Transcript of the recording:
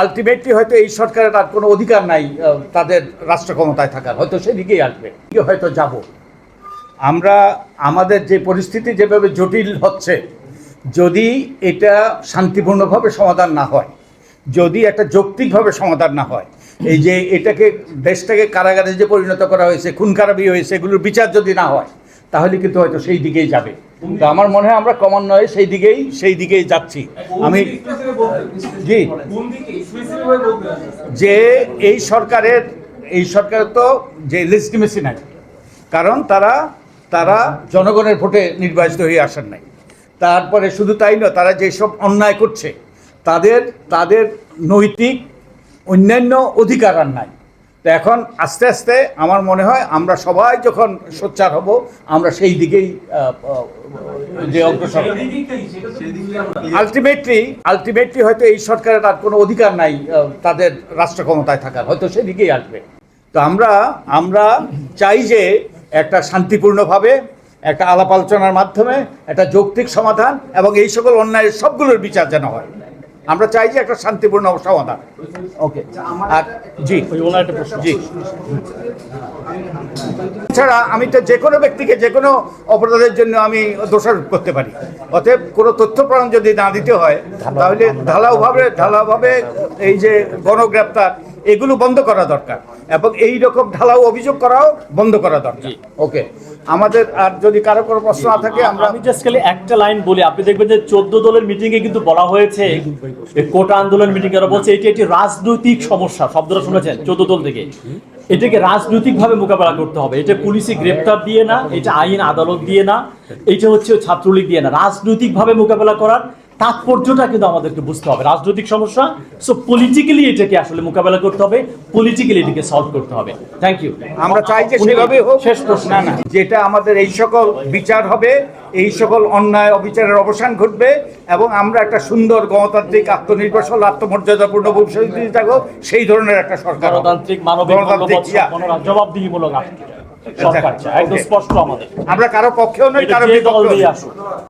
Ultimately হয়তো এই সরকারের আর কোনো অধিকার নাই তাদের রাষ্ট্র ক্ষমতায় থাকার। হয়তো সেদিকেই আসবে হয়তো যাব। আমরা, আমাদের যে পরিস্থিতি যেভাবে জটিল হচ্ছে, যদি এটা শান্তিপূর্ণভাবে সমাধান না হয়, যদি একটা যৌক্তিকভাবে সমাধান না হয়, এই যে এটাকে, দেশটাকে কারাগারে যে পরিণত করা হয়েছে খুন খারাপি হয়েছে, এগুলোর বিচার যদি না হয় তাহলে কিন্তু হয়তো সেই দিকেই যাবে। তো আমার মনে হয় আমরা ক্রমান্বয়ে সেই দিকেই সেই দিকেই যাচ্ছি। আমি জি। যে এই সরকারের এই সরকারের তো যে লেজিটিমেসি নাই কারণ তারা তারা জনগণের ভোটে নির্বাচিত হয়ে আসেন নাই। তারপরে শুধু তাই নয়, তারা যেসব অন্যায় করছে, তাদের তাদের নৈতিক অন্যান্য অধিকার আর নাই। তো এখন আস্তে আস্তে আমার মনে হয় আমরা সবাই যখন সোচ্চার হব, আমরা সেই দিকেই যে অগ্রসর। আলটিমেটলি আলটিমেটলি হয়তো এই সরকারের আর কোনো অধিকার নাই তাদের রাষ্ট্র ক্ষমতায় থাকার, হয়তো সেদিকেই আসবে তো আমরা আমরা চাই যে একটা শান্তিপূর্ণভাবে, একটা আলাপ আলোচনার মাধ্যমে, একটা যৌক্তিক সমাধান এবং এই সকল অন্যায়ের সবগুলোর বিচার যেন হয় আমরা চাই যে একটা শান্তিপূর্ণ সমাধান। ওকে। আর জি। জি। ছাড়া আমি তো যে কোনো ব্যক্তিকে যে কোনো অপরাধের জন্য আমি দোষারোপ করতে পারি। অতএব কোনো তথ্য প্রমাণ যদি না দিতে হয় তাহলে ঢালাওভাবে ঢালাওভাবে এই যে গণগ্রেপ্তার এগুলো বন্ধ করা দরকার। এবং এই রকম ঢালাও অভিযোগ করাও বন্ধ করা দরকার। ওকে। আমাদের আর যদি কারও কোনো প্রশ্ন না থাকে, আমরা আমি জাস্ট খালি একটা লাইন বলি। আপনি দেখবেন যে চোদ্দ দলের মিটিং এ কিন্তু বলা হয়েছে কোটা আন্দোলন মিটিং এর বলছে এটি একটি রাজনৈতিক সমস্যা শব্দটা শুনেছেন, চোদ্দ দল থেকে। এটাকে রাজনৈতিক ভাবে মোকাবেলা করতে হবে। এটা পুলিশি গ্রেপ্তার দিয়ে না, এটা আইন আদালত দিয়ে না, এটা হচ্ছে ছাত্রলীগ দিয়ে না। রাজনৈতিক ভাবে মোকাবেলা করার তাৎপর্যটা কিন্তু আমাদেরকে বুঝতে হবে। রাজনৈতিক সমস্যা সো পলিটিক্যালি এটাকে আসলে মোকাবেলা করতে হবে পলিটিক্যালি এটাকে সলভ করতে হবে। থ্যাংক ইউ আমরা চাই যে সেভাবে হোক শেষ প্রশ্ন না না। যেটা আমাদের এই সকল বিচার হবে এই সকল অন্যায় অবিচারের অবসান ঘটবে এবং আমরা একটা সুন্দর গণতান্ত্রিক আত্মনির্ভরশীল আত্মমর্যাদাপূর্ণ ভবিষ্যৎ থাকব সেই ধরনের একটা সরকার। গণতান্ত্রিক মানবিক জবাবদিহিমূলক সরকার একদম স্পষ্ট আমাদের। আমরা কারও পক্ষেও নই কারও বিপক্ষেও আসুক।